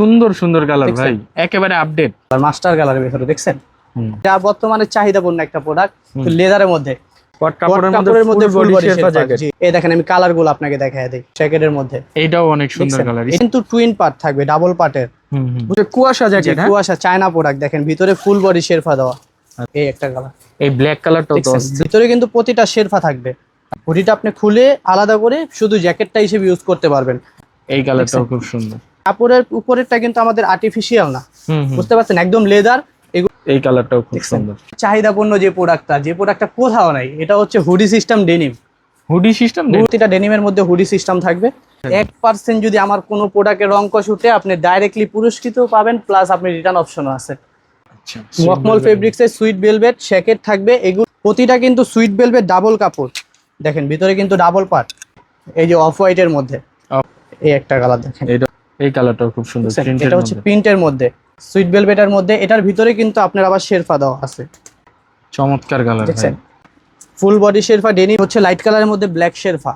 সুন্দর সুন্দর কালার ভাই। একেবারে আপডেট আর মাস্টার কালারের ভিতরে দেখছেন? যা বর্তমানে চাহিদাপূর্ণ একটা প্রোডাক্ট। লেদারের মধ্যে। কাপড়ের মধ্যে এই দেখেন আমি কালারগুলো আপনাকে দেখাই দিই জ্যাকেটের মধ্যে। এইটাও অনেক সুন্দর কালার কিন্তু টুইন পার্ট থাকবে ডাবল পার্টের কুয়াশা জ্যাকেট কুয়াশা চায়না প্রোডাক্ট দেখেন ভিতরে ফুল বডি শেরফা দেওয়া। এই একটা কালার এই ব্ল্যাক কালারটাও তো ভিতরে কিন্তু প্রতিটা শেরফা থাকবে। হুডিটা আপনি খুলে আলাদা করে শুধু জ্যাকেটটা হিসেবে ইউজ করতে পারবেন। এই কালারটাও খুব সুন্দর। কাপড়ের উপরেরটা কিন্তু আমাদের আর্টিফিশিয়াল না। বুঝতে পারছেন? একদম লেদার এই কালারটাও খুব? সুন্দর। চাহিদাপূর্ণ যে প্রোডাক্টটা যে প্রোডাক্টটা কোথাও নাই এটা হচ্ছে hoodie system denim hoodie system প্রতিটা ডেনিমের মধ্যে হুডি সিস্টেম থাকবে। এক পার্সেন্ট যদি আমার কোনো প্রোডাক্টের রং কষ উঠে আপনি ডাইরেক্টলি পুরস্কৃতও পাবেন প্লাস আপনি রিটার্ন অপশনও আছে। আচ্ছা মকমল ফেব্রিক্সের সুইট বেলভেট শ্যাকেট থাকবে এগুলো প্রতিটা কিন্তু সুইট বেলভেট ডাবল কাপড়। দেখেন ভিতরে কিন্তু ডাবল পার্ট এই যে অফ হোয়াইটের মধ্যে এই একটা কালার দেখেন। এই কালারটাও খুব সুন্দর? এটা হচ্ছে প্রিন্টের মধ্যে সুইট বেলভেটের মধ্যে এটার ভিতরে কিন্তু আপনার আবার শেরফা দেওয়া আছে। চমৎকার কালার দেখছেন? ফুল বডি শেরফা ডেনিম হচ্ছে লাইট কালারের মধ্যে ব্ল্যাক শেরফা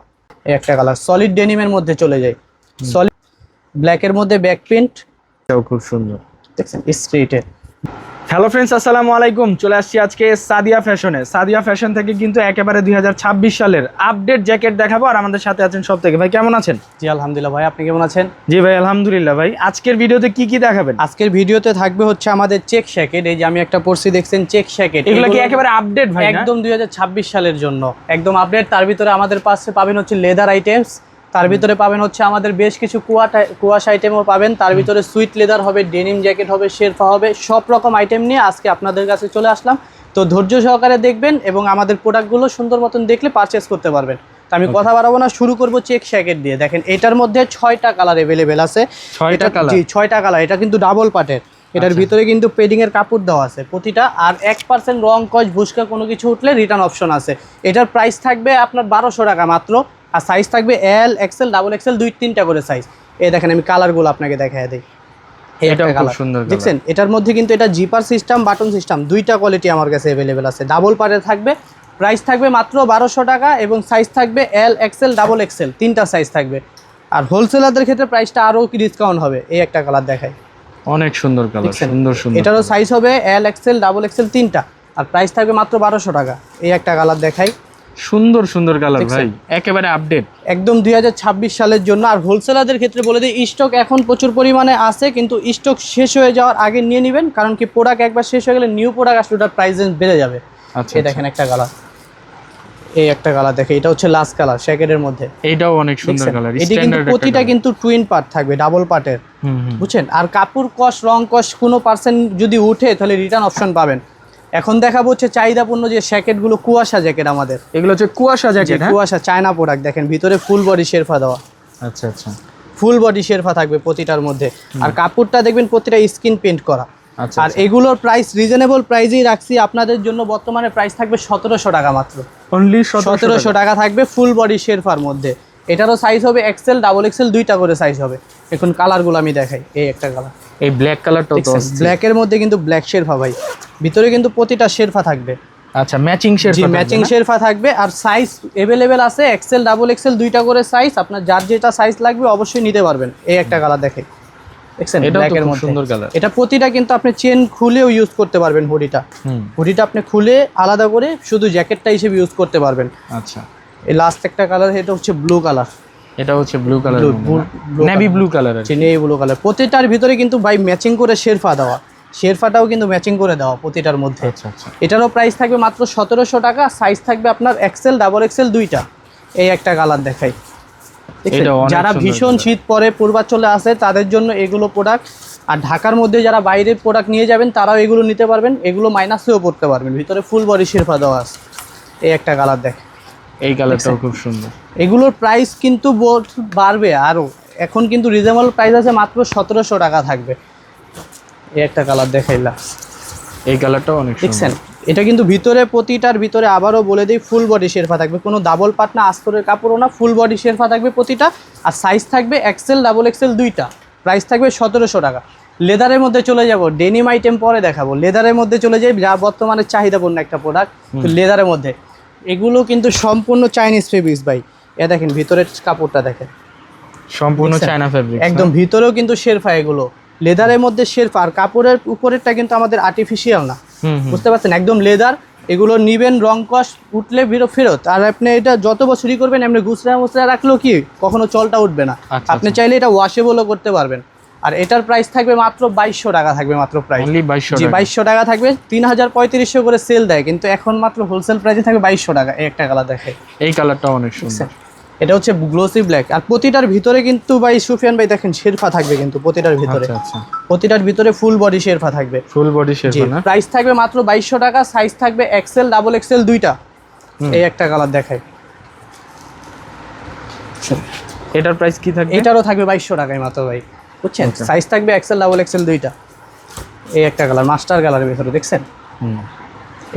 এই একটা কালার সলিড ডেনিমের মধ্যে চলে যায়। সলিড ব্ল্যাকের মধ্যে ব্যাক প্রিন্ট এটাও খুব সুন্দর। দেখছেন? স্ট্রেটের হ্যালো ফ্রেন্ডস আসসালামু আলাইকুম। চলে আসছি আজকে সাদিয়া ফ্যাশনে। সাদিয়া ফ্যাশন থেকে কিন্তু একেবারে দুই হাজার ছাব্বিশ সালের আপডেট জ্যাকেট দেখাবো আর আমাদের সাথে আছেন সব থেকে ভাই কেমন আছেন? জি আলহামদুলিল্লাহ ভাই আপনি কেমন আছেন? জি ভাই আলহামদুলিল্লাহ ভাই। আজকের ভিডিওতে কি কি দেখাবেন? আজকের ভিডিওতে থাকবে হচ্ছে আমাদের চেক শ্যাকেট এই যে আমি একটা পড়ছি দেখছেন চেক শ্যাকেট এগুলো কি একেবারে আপডেট ভাই একদম দুই হাজার ছাব্বিশ সালের জন্য। একদম আপডেট তার ভিতরে আমাদের পাশে পাবেন হচ্ছে লেদার আইটেমস তার ভিতরে পাবেন হচ্ছে আমাদের বেশ কিছু কুয়া কুয়াশ আইটেমও পাবেন। তার ভিতরে সুইট লেদার হবে ডেনিম জ্যাকেট হবে শেরফা হবে সব রকম আইটেম নিয়ে আজকে আপনাদের কাছে চলে আসলাম। তো ধৈর্য সহকারে দেখবেন এবং আমাদের প্রোডাক্টগুলো সুন্দর মতন দেখলে পারচেস করতে পারবেন। তো আমি কথা বাড়াবো না শুরু করব চেক শ্যাকেট দিয়ে। দেখেন এটার মধ্যে ছয়টা কালার অ্যাভেলেবেল আছে। ছয়টা কালার ছয়টা কালার এটা কিন্তু ডাবল পাটের এটার আচ্ছা। ভিতরে কিন্তু পেডিং এর কাপড় দেওয়া আছে প্রতিটা। আর এক পার্সেন্ট রং কচ ভুসকা কোনো কিছু উঠলে রিটার্ন অপশন আছে। এটার প্রাইস থাকবে আপনার বারোশো টাকা মাত্র। আর সাইজ থাকবে এল এক্সেল ডাবল এক্সেল দুই তিনটা করে সাইজ এই দেখেন আমি কালারগুলো আপনাকে দেখায় দিই। কালার সুন্দর দেখছেন? এটার মধ্যে কিন্তু এটা জিপার সিস্টেম বাটন সিস্টেম দুইটা কোয়ালিটি আমার কাছে অ্যাভেলেবেল আছে। ডাবল পারে থাকবে প্রাইস থাকবে মাত্র বারোশো টাকা এবং সাইজ থাকবে এল এক্সেল ডাবল এক্সেল তিনটা সাইজ থাকবে। আর হোলসেলারদের ক্ষেত্রে প্রাইসটা আরও কি ডিসকাউন্ট হবে? এই একটা কালার দেখায় অনেক সুন্দর কালার সুন্দর সুন্দর এটারও সাইজ হবে এল এক্সেল ডাবল এক্সেল তিনটা। আর প্রাইস থাকবে মাত্র বারোশো টাকা। এই একটা কালার দেখাই। সুন্দর সুন্দর কালার ভাই। একেবারে আপডেট একদম দুই হাজার ছাব্বিশ সালের জন্য। আর হোলসেলারদের ক্ষেত্রে বলে দিই স্টক এখন প্রচুর পরিমাণে আছে কিন্তু স্টক শেষ হয়ে যাওয়ার আগে নিয়ে নেবেন কারণ কি প্রোডাক্ট একবার শেষ হয়ে গেলে নিউ প্রোডাক্ট আসলে ওটার প্রাইস বেড়ে যাবে। আচ্ছা এই দেখেন একটা কালার এই একটা কালার দেখে এটা হচ্ছে লাস্ট কালার শ্যাকেটের মধ্যে। এটাও অনেক সুন্দর? কালার এটি কিন্তু প্রতিটা কিন্তু টুইন পার্ট থাকবে ডাবল পার্টের বুঝছেন? আর কাপড় কস রং কস কোনো পার্সেন্ট যদি উঠে তাহলে রিটার্ন অপশন পাবেন। এখন দেখাবো হচ্ছে চাহিদাপূর্ণ যে জ্যাকেটগুলো কুয়াশা জ্যাকেট আমাদের। এগুলো হচ্ছে কুয়াশা জ্যাকেট হ্যাঁ? কুয়াশা চায়না প্রোডাক্ট দেখেন ভিতরে ফুল বডি শেরফা দেওয়া। আচ্ছা আচ্ছা। ফুল বডি শেরফা থাকবে প্রতিটার মধ্যে। আর কাপড়টা দেখবেন প্রতিটা স্কিন পেন্ট করা। আচ্ছা আর এগুলোর প্রাইস রিজনেবল প্রাইসেই রাখছি আপনাদের জন্য বর্তমানে প্রাইস থাকবে সতেরোশো টাকা মাত্র। অনলি সতেরোশো টাকা। থাকবে ফুল বডি শেরফার মধ্যে। এটারও সাইজ হবে এক্সেল ডাবল এক্সেল দুইটা করে সাইজ হবে। এখন কালারগুলো আমি দেখাই এই একটা কালার এই ব্ল্যাক কালারটাও তো ব্ল্যাকের মধ্যে কিন্তু ব্ল্যাক শেরফা ভাই। ভিতরে কিন্তু প্রতিটা শেরফা থাকবে। আচ্ছা ম্যাচিং জি ম্যাচিং শেরফা থাকবে। আর সাইজ এভেলেবেল আছে এক্সেল ডাবল এক্সেল দুইটা করে সাইজ আপনার যার যেটা সাইজ লাগবে অবশ্যই নিতে পারবেন। এই একটা কালার দেখে দেখছেন? ব্ল্যাকের মধ্যে। সুন্দর কালার এটা প্রতিটা কিন্তু আপনি চেন খুলেও ইউজ করতে পারবেন হুডিটা হুডিটা আপনি খুলে আলাদা করে শুধু জ্যাকেটটা হিসেবে ইউজ করতে পারবেন। আচ্ছা। এই লাস্ট একটা কালার এটা হচ্ছে ব্লু কালার এটা হচ্ছে blue colour navy blue colour চিনি এই ব্লু কালার প্রতিটার ভিতরে কিন্তু ভাই ম্যাচিং করে শেরফা দেওয়া। শেরফাটাও কিন্তু ম্যাচিং করে দেওয়া প্রতিটার মধ্যে। আচ্ছা আচ্ছা। এটারও প্রাইস থাকবে মাত্র সতেরোশো টাকা সাইজ থাকবে আপনার এক্সেল ডাবল এক্সেল দুইটা। এই একটা কালার দেখাই? যারা ভীষণ শীত পরে পূর্বাঞ্চলে আসে তাদের জন্য এগুলো প্রোডাক্ট আর ঢাকার মধ্যে যারা বাইরের প্রোডাক্ট নিয়ে যাবেন তারাও এগুলো নিতে পারবেন। এগুলো মাইনাসেও পড়তে পারবেন। ভিতরে ফুল বডি শেরফা দেওয়া আছে। এই একটা কালার দেখ এই কালারটাও খুব সুন্দর। এগুলোর প্রাইস কিন্তু বাড়বে আরও এখন কিন্তু রিজনেবল প্রাইস আছে মাত্র সতেরোশো টাকা থাকবে। এই একটা কালার দেখাইলাম। এই কালারটাও অনেক সুন্দর। দেখছেন? এটা কিন্তু ভিতরে প্রতিটার ভিতরে আবারও বলে দিই ফুল বডি শেরফা থাকবে। কোনো ডাবল পার্ট না আস্তরের কাপড়ও না ফুল বডি শেরফা থাকবে প্রতিটা। আর সাইজ থাকবে এক্সেল ডাবল এক্সেল দুইটা। প্রাইস থাকবে সতেরোশো টাকা। লেদারের মধ্যে চলে যাব ডেনিম আইটেম পরে দেখাবো। লেদারের মধ্যে চলে যাই যা বর্তমানে চাহিদাপূর্ণ একটা প্রোডাক্ট তো লেদারের মধ্যে। এগুলো কিন্তু সম্পূর্ণ চাইনিজ ফেব্রিক্স ভাই। এ দেখেন ভিতরের কাপড়টা দেখেন। সম্পূর্ণ? চায়না ফেব্রিক একদম ভিতরেও কিন্তু শেরফা এগুলো। লেদারের মধ্যে শেরফা আর কাপড়ের উপরেরটা কিন্তু আমাদের আর্টিফিশিয়াল না। বুঝতে পারছেন? একদম লেদার এগুলো নিবেন রং কস উঠলে ফেরত। আর আপনি এটা যত বছরই করবেন আপনি গুছরা মুছরা রাখলেও কি কখনো চলটা উঠবে না। আচ্ছা, আপনি আচ্ছা। চাইলে এটা ওয়াশেবলও করতে পারবেন। আর এটার প্রাইস থাকবে মাত্র বাইশশো টাকা থাকবে মাত্র প্রাইস জি বাইশশো টাকা থাকবে তিন হাজার পঁয়ত্রিশশো করে সেল দেয় কিন্তু এখন মাত্র হোলসেল প্রাইসে থাকবে বাইশশো টাকা এই একটা কালার দেখে। এই কালারটা অনেক সুন্দর। এটা হচ্ছে গ্লোসি ব্ল্যাক আর প্রতিটার ভিতরে কিন্তু ভাই সুফিয়ান ভাই দেখেন শেরফা থাকবে কিন্তু প্রতিটার ভিতরে। আচ্ছা আচ্ছা। প্রতিটার ভিতরে ফুল বডি শেরফা থাকবে। ফুল বডি না? প্রাইস থাকবে মাত্র বাইশশো টাকা সাইজ থাকবে এক্সেল ডাবল এক্সেল দুইটা। এই একটা কালার দেখায় এটার প্রাইস কি থাকবে? এটারও থাকবে বাইশশো টাকায় মাত্র ভাই। বুঝছেন? সাইজ থাকবে এক্সেল ডাবল এক্সেল দুইটা। এই একটা কালার মাস্টার কালারের ভিতরে দেখছেন?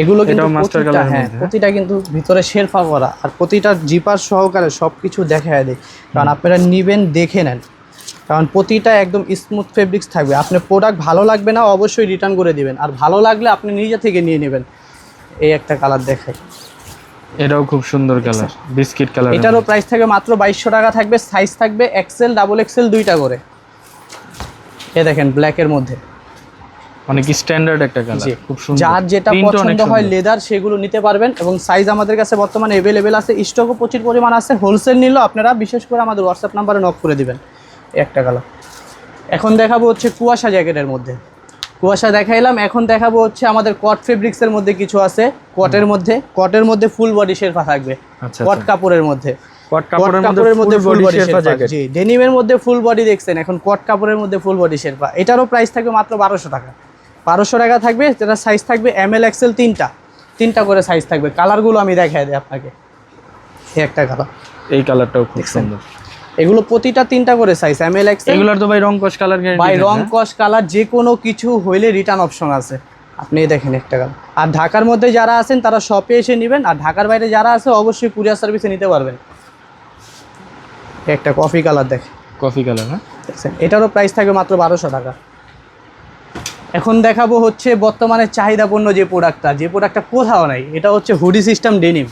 এগুলো কিন্তু colour এর হ্যাঁ হ্যাঁ? প্রতিটা কিন্তু ভিতরে শেরফা করা। আর প্রতিটা জিপার সহকারে সব কিছু দেখায় দেয় কারণ আপনারা নিবেন দেখে নেন। কারণ প্রতিটা একদম স্মুথ ফেব্রিক্স থাকবে। আপনার প্রোডাক্ট ভালো লাগবে না অবশ্যই রিটার্ন করে দিবেন। আর ভালো লাগলে আপনি নিজে থেকে নিয়ে নেবেন। এই একটা কালার দেখায় এটাও খুব সুন্দর কালার বিস্কিট কালার এটারও প্রাইস থাকবে মাত্র বাইশশো টাকা থাকবে সাইজ থাকবে এক্সেল ডাবল এক্সেল দুইটা করে। এ দেখেন ব্ল্যাকের মধ্যে। অনেক স্ট্যান্ডার্ড একটা কালার জি। খুব সুন্দর। যার যেটা পছন্দ হয় লেদার সেগুলো নিতে পারবেন এবং সাইজ আমাদের কাছে বর্তমানে অ্যাভেলেবেল আছে। স্টকও প্রচুর পরিমাণ আছে। হোলসেল নিলেও আপনারা বিশেষ করে আমাদের হোয়াটসঅ্যাপ নাম্বারে নক করে দিবেন। একটা কালার এখন দেখাবো হচ্ছে কুয়াশা জ্যাকেটের মধ্যে। কুয়াশা দেখাইলাম। এখন দেখাবো হচ্ছে আমাদের কট ফেব্রিক্সের মধ্যে কিছু আছে। কটের মধ্যে। কটের মধ্যে ফুল বডি শেরফা থাকবে। আচ্ছা কট কাপড়ের মধ্যে। কট কট কাপড়ের মধ্যে ফুল বডি শেরপা জ্যাকেট জি ডেনিমের মধ্যে ফুল বডি দেখছেন। এখন কট কাপড়ের মধ্যে ফুল বডি শেরপা এটারও প্রাইস থাকবে মাত্র বারোশো টাকা। বারোশো টাকা থাকবে যেটা সাইজ থাকবে এম এল এক্সেল তিনটা। তিনটা করে সাইজ থাকবে। কালারগুলো আমি দেখাই দিই আপনাকে। এই একটা কালার এই কালারটাও খুব সুন্দর। এগুলো প্রতিটা তিনটা করে সাইজ এম এল এক্সেল এগুলোর তো ভাই রং কস কালার বাই রং কস কালার যে কোনো কিছু হইলে রিটার্ন অপশন আছে। আপনি দেখেন একটা কালার আর ঢাকার মধ্যে যারা আছেন তারা শপে এসে নেবেন। আর ঢাকার বাইরে যারা আছে অবশ্যই কুরিয়ার সার্ভিসে নিতে পারবেন। একটা কফি কালার দেখেন কফি কালার হ্যাঁ? দেখছেন? এটারও প্রাইস থাকবে মাত্র বারোশো টাকা। এখন দেখাবো হচ্ছে বর্তমানে চাহিদাপূর্ণ যে প্রোডাক্টটা যে প্রোডাক্টটা কোথাও নাই এটা হচ্ছে hoodie system denim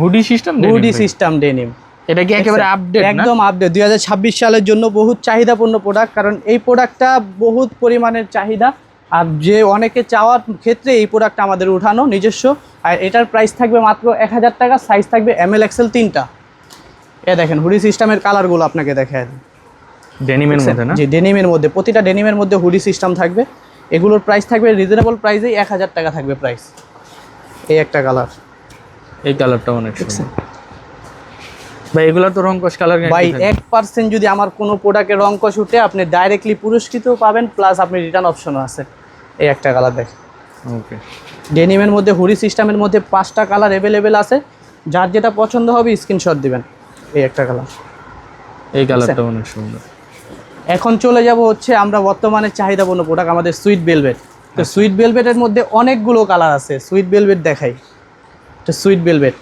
hoodie system hoodie system denim এটা কি একেবারে আপডেট একদম আপডেট দুই হাজার ছাব্বিশ সালের জন্য বহুত চাহিদাপূর্ণ প্রোডাক্ট কারণ এই প্রোডাক্টটা বহুত পরিমাণের চাহিদা। আর যে অনেকে চাওয়ার ক্ষেত্রে এই প্রোডাক্টটা আমাদের উঠানো নিজস্ব। আর এটার প্রাইস থাকবে মাত্র এক হাজার টাকা সাইজ থাকবে এম এল এক্সেল তিনটা। এ দেখেন হুডি সিস্টেমের কালারগুলো আপনাকে দেখায়। ডেনিমের মধ্যে না? যে ডেনিমের মধ্যে প্রতিটা ডেনিমের মধ্যে হুডি সিস্টেম থাকবে। এগুলোর প্রাইস থাকবে রিজনেবল প্রাইসেই এক হাজার টাকা থাকবে প্রাইস এই একটা কালার এই কালারটা অনেক ভাই এগুলো তো রং কালার ভাই এক পার্সেন্ট যদি আমার কোনো প্রোডাক্টের রং কষ উঠে আপনি ডাইরেক্টলি পুরস্কৃত পাবেন প্লাস আপনি রিটার্ন অপশনও আছে। এই একটা কালার দেখেন। ওকে ডেনিমের মধ্যে হুডি সিস্টেমের মধ্যে পাঁচটা কালার অ্যাভেলেবেল আছে। যার যেটা পছন্দ হবে স্ক্রিনশট দিবেন। এই একটা কালার এই কালারটা অনেক সুন্দর। এখন চলে যাব হচ্ছে আমরা বর্তমানে চাহিদাপূর্ণ প্রোডাক্ট আমাদের সুইট বেলভেট তো সুইট বেলভেটের মধ্যে অনেকগুলো কালার আছে। সুইট বেলভেট দেখাই। তো সুইট বেলভেট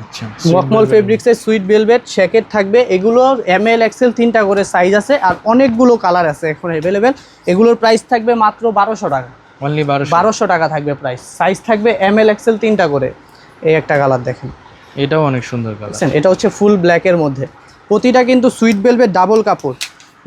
আচ্ছা মকমল ফেব্রিক্সের সুইট বেলভেট শ্যাকেট থাকবে। এগুলোর এম এল এক্সেল তিনটা করে সাইজ আছে আর অনেকগুলো কালার আছে এখন অ্যাভেলেবেল এগুলোর প্রাইস থাকবে মাত্র বারোশো টাকা। অনলি বারোশো। টাকা থাকবে প্রাইস সাইজ থাকবে এম এল এক্সেল তিনটা করে। এই একটা কালার দেখেন। এটাও অনেক সুন্দর কালার এটা হচ্ছে ফুল ব্ল্যাকের মধ্যে। প্রতিটা কিন্তু সুইট বেলভেট ডাবল কাপড়।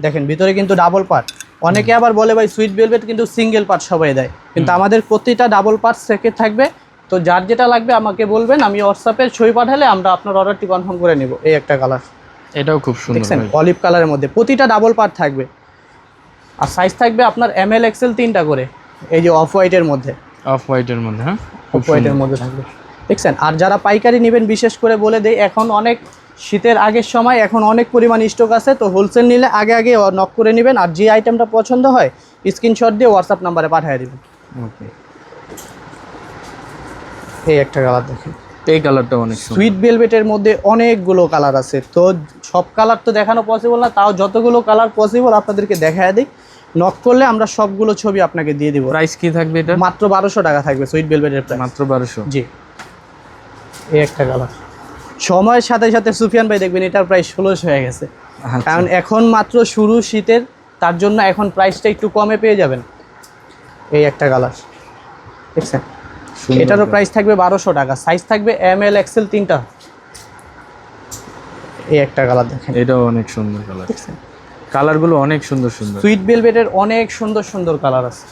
দেখেন ভিতরে কিন্তু ডাবল পার্ট অনেকে আবার বলে ভাই সুইট বেলভেট কিন্তু সিঙ্গেল পার্ট সবাই দেয়। কিন্তু আমাদের প্রতিটা ডাবল পার্ট সেকেট থাকবে। তো যার যেটা লাগবে আমাকে বলবেন আমি হোয়াটসঅ্যাপে ছবি পাঠালে আমরা আপনার অর্ডারটি কনফার্ম করে নেব এই একটা কালার এটাও খুব সুন্দর দেখছেন অলিভ কালারের মধ্যে। প্রতিটা ডাবল পার্ট থাকবে। আর সাইজ থাকবে আপনার এম এল এক্সেল তিনটা করে। এই যে অফ হোয়াইটের মধ্যে। অফ হোয়াইটের মধ্যে হ্যাঁ? অফ হোয়াইটের মধ্যে থাকবে। দেখছেন? আর যারা পাইকারি নেবেন বিশেষ করে বলে দেয় এখন অনেক শীতের আগের সময় এখন অনেক পরিমাণ স্টক আছে তো হোলসেল নিলে আগে আগে নক করে নেবেন। আর যে আইটেমটা পছন্দ হয় স্ক্রিনশট দিয়ে হোয়াটসঅ্যাপ নাম্বারে পাঠিয়ে দেবেন। ওকে এই একটা কালার দেখেন। এই কালারটা অনেক সুইট ভেলভেটের মধ্যে অনেকগুলো কালার আছে। তো সব কালার তো দেখানো পসিবল না তাও যতগুলো কালার পসিবল আপনাদেরকে দেখায় দিই। নক করলে আমরা সবগুলো ছবি আপনাকে দিয়ে দিব। প্রাইস কি থাকবে এটা? মাত্র বারোশো টাকা থাকবে সুইট ভেলভেটের প্রাইস মাত্র বারোশো। জি। এই একটা কালার। সময়ের সাথে সাথে সুফিয়ান ভাই দেখবেন এটার প্রাইস ষোলোশো হয়ে গেছে। আচ্ছা। কারণ এখন মাত্র শুরু শীতের তার জন্য এখন প্রাইসটা একটু কমে পেয়ে যাবেন। এই একটা কালার। দেখছেন? এটারও। প্রাইস থাকবে বারোশো টাকা। সাইজ থাকবে এম এল এক্সেল তিনটা। এই একটা কালার দেখেন। এটাও অনেক সুন্দর কালার। কালারগুলো অনেক সুন্দর সুন্দর। সুইট ভেলভেটের অনেক সুন্দর সুন্দর কালার আছে।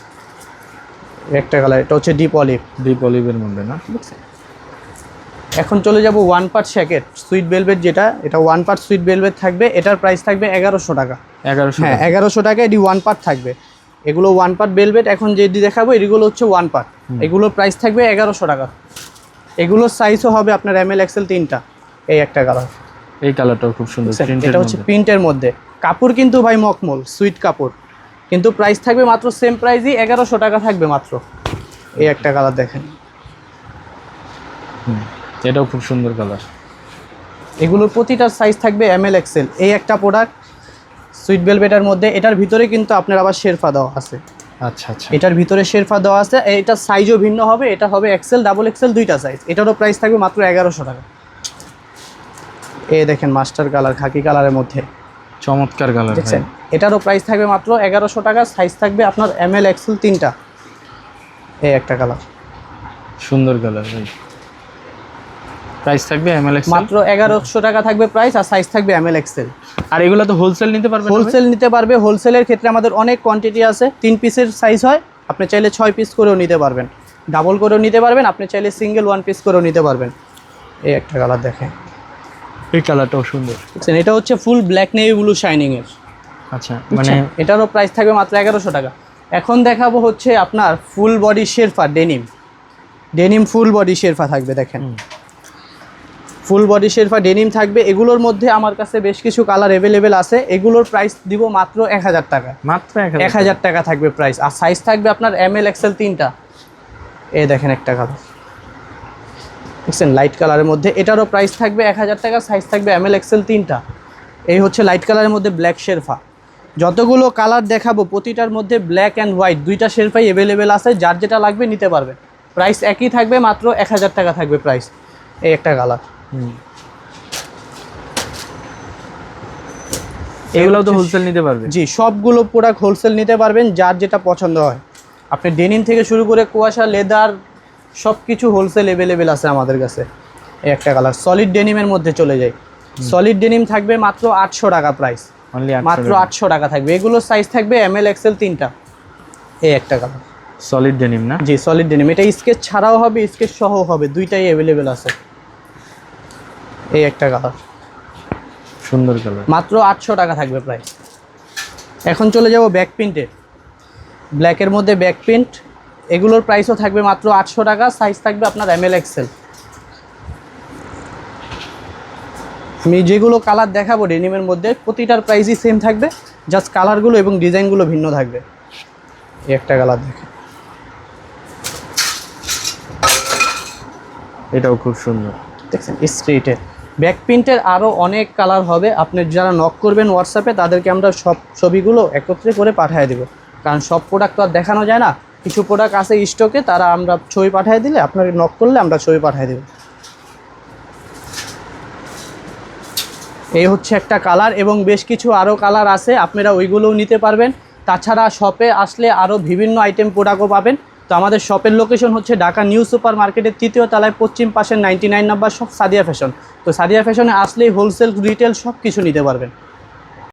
একটা কালার এটা হচ্ছে ডিপ অলিভ ডিপ অলিভের মধ্যে না? এখন চলে যাব one part jacket suede velvet যেটা এটা ওয়ান পার্ট সুইট ভেলভেট থাকবে এটার প্রাইস থাকবে এগারোশো টাকা। এগারোশো হ্যাঁ এগারোশো টাকা এটি ওয়ান পার্ট থাকবে। এগুলো ওয়ান পার্ট ভেলভেট এখন যেটি দেখাবো এগুলো হচ্ছে ওয়ান পার্ট এগুলোর প্রাইস থাকবে এগারোশো টাকা। এগুলোর সাইজও হবে আপনার এম এল এক্সেল তিনটা এই একটা কালার এই কালারটাও খুব সুন্দর এটা হচ্ছে প্রিন্টের মধ্যে। কাপড় কিন্তু ভাই মকমল সুইট কাপড়। কিন্তু প্রাইস থাকবে মাত্র সেম প্রাইসই এগারোশো টাকা থাকবে মাত্র। এই একটা কালার দেখেন। এটাও খুব সুন্দর কালার। এগুলোর প্রতিটার সাইজ থাকবে এম এল এক্সেল এই একটা প্রোডাক্ট সুইট ভেলভেটের মধ্যে এটার ভিতরে কিন্তু আপনার আবার শেরফা দেওয়া আছে। আচ্ছা আচ্ছা। এটার ভিতরে শেরফা দেওয়া আছে। এটার সাইজও ভিন্ন হবে এটা হবে এক্সেল ডাবল এক্সেল দুইটা সাইজ এটারও প্রাইস থাকবে মাত্র এগারোশো টাকা। এ দেখেন মাস্টার কালার খাকি কালারের মধ্যে। চমৎকার কালার দেখছেন? এটারও প্রাইস থাকবে মাত্র এগারোশো টাকা সাইজ থাকবে আপনার এম এল এক্সেল তিনটা। এই একটা কালার সুন্দর কালার ভাই। প্রাইস থাকবে এমএলএক্স মাত্র এগারোশো টাকা থাকবে প্রাইস আর সাইজ থাকবে এম এল এক্সেল আর এগুলো তো হোলসেল নিতে পারবে হোলসেল নিতে পারবে। হোলসেলের ক্ষেত্রে আমাদের অনেক কোয়ান্টিটি আছে। তিন পিসের সাইজ হয়। আপনি চাইলে ছয় পিস করেও নিতে পারবেন। ডাবল করেও নিতে পারবেন। আপনি চাইলে সিঙ্গেল ওয়ান পিস করেও নিতে পারবেন। এই একটা কালার দেখেন। এই কালারটাও সুন্দর। দেখছেন এটা হচ্ছে full black navy blue shining এর। আচ্ছা মানে এটারও প্রাইস থাকবে মাত্র এগারোশো টাকা। এখন দেখাবো হচ্ছে আপনার full body sherpa denim denim full body sherpa থাকবে দেখেন। ফুল বডি শেরফা ডেনিম থাকবে। এগুলোর মধ্যে আমার কাছে বেশ কিছু কালার অ্যাভেলেবেল আছে। এগুলোর প্রাইস দিব মাত্র এক হাজার টাকা। মাত্র এক হাজার টাকা। থাকবে প্রাইস আর সাইজ থাকবে আপনার এম এল এক্সেল তিনটা। এ দেখেন একটা কালার দেখছেন লাইট কালারের মধ্যে। এটারও প্রাইস থাকবে এক হাজার টাকা সাইজ থাকবে এম এল এক্সেল তিনটা। এই হচ্ছে লাইট কালারের মধ্যে ব্ল্যাক শেরফা। যতগুলো কালার দেখাবো প্রতিটার মধ্যে ব্ল্যাক অ্যান্ড হোয়াইট দুইটা শেরফাই অ্যাভেলেবেল আছে। যার যেটা লাগবে নিতে পারবে। প্রাইস একই থাকবে মাত্র এক হাজার টাকা থাকবে প্রাইস এই একটা কালার এগুলোও তো হোলসেল নিতে পারবে। জি সবগুলো প্রোডাক্ট হোলসেল নিতে পারবেন যার যেটা পছন্দ হয়। আপনি ডেনিম থেকে শুরু করে কুয়াশা লেদার সব কিছু হোলসেল অ্যাভেলেবেল আছে আমাদের কাছে। একটা কালার সলিড ডেনিমের মধ্যে চলে যায়। সলিড ডেনিম থাকবে মাত্র আটশো টাকা প্রাইস অনলি মাত্র আটশো টাকা থাকবে। এগুলোর সাইজ থাকবে এম এল এক্সেল তিনটা। এই একটা কালার সলিড ডেনিম না? জি সলিড ডেনিম এটা স্কেচ ছাড়াও হবে স্কেচ সহও হবে। দুইটাই অ্যাভেলেবেল আছে। এই একটা কালার সুন্দর কালার মাত্র আটশো টাকা থাকবে প্রায় এখন চলে যাব ব্যাক প্রিন্টে ব্ল্যাকের মধ্যে ব্যাক প্রিন্ট এগুলোর প্রাইসও থাকবে মাত্র আটশো টাকা সাইজ থাকবে আপনার এম এল এক্সেল আমি যেগুলো কালার দেখাবো ডেনিমের মধ্যে প্রতিটার প্রাইসই সেম থাকবে জাস্ট কালারগুলো এবং ডিজাইনগুলো ভিন্ন থাকবে। এই একটা কালার দেখে। এটাও খুব সুন্দর। দেখছেন স্ট্রিটের ব্যাক প্রিন্টের আরও অনেক কালার হবে। আপনি যারা নক করবেন হোয়াটসঅ্যাপে তাদেরকে আমরা সব ছবিগুলো একত্রে করে পাঠিয়ে দেবো। কারণ সব প্রোডাক্ট তো আর দেখানো যায় না। কিছু প্রোডাক্ট আছে স্টকে তারা আমরা ছবি পাঠিয়ে দিলে আপনাকে নক করলে আমরা ছবি পাঠিয়ে দেবো। এই হচ্ছে একটা কালার এবং বেশ কিছু আরও কালার আছে, আপনারা ওইগুলোও নিতে পারবেন। তাছাড়া শপে আসলে আরও বিভিন্ন আইটেম প্রোডাক্টও পাবেন। তো আমাদের শপের লোকেশন হচ্ছে ঢাকা নিউ সুপার মার্কেটের তৃতীয় তলায় পশ্চিম পাশের ninety nine number shop Sadia Fashion তো সাদিয়া ফ্যাশনে আসলেই হোলসেল রিটেল সব কিছু নিতে পারবেন।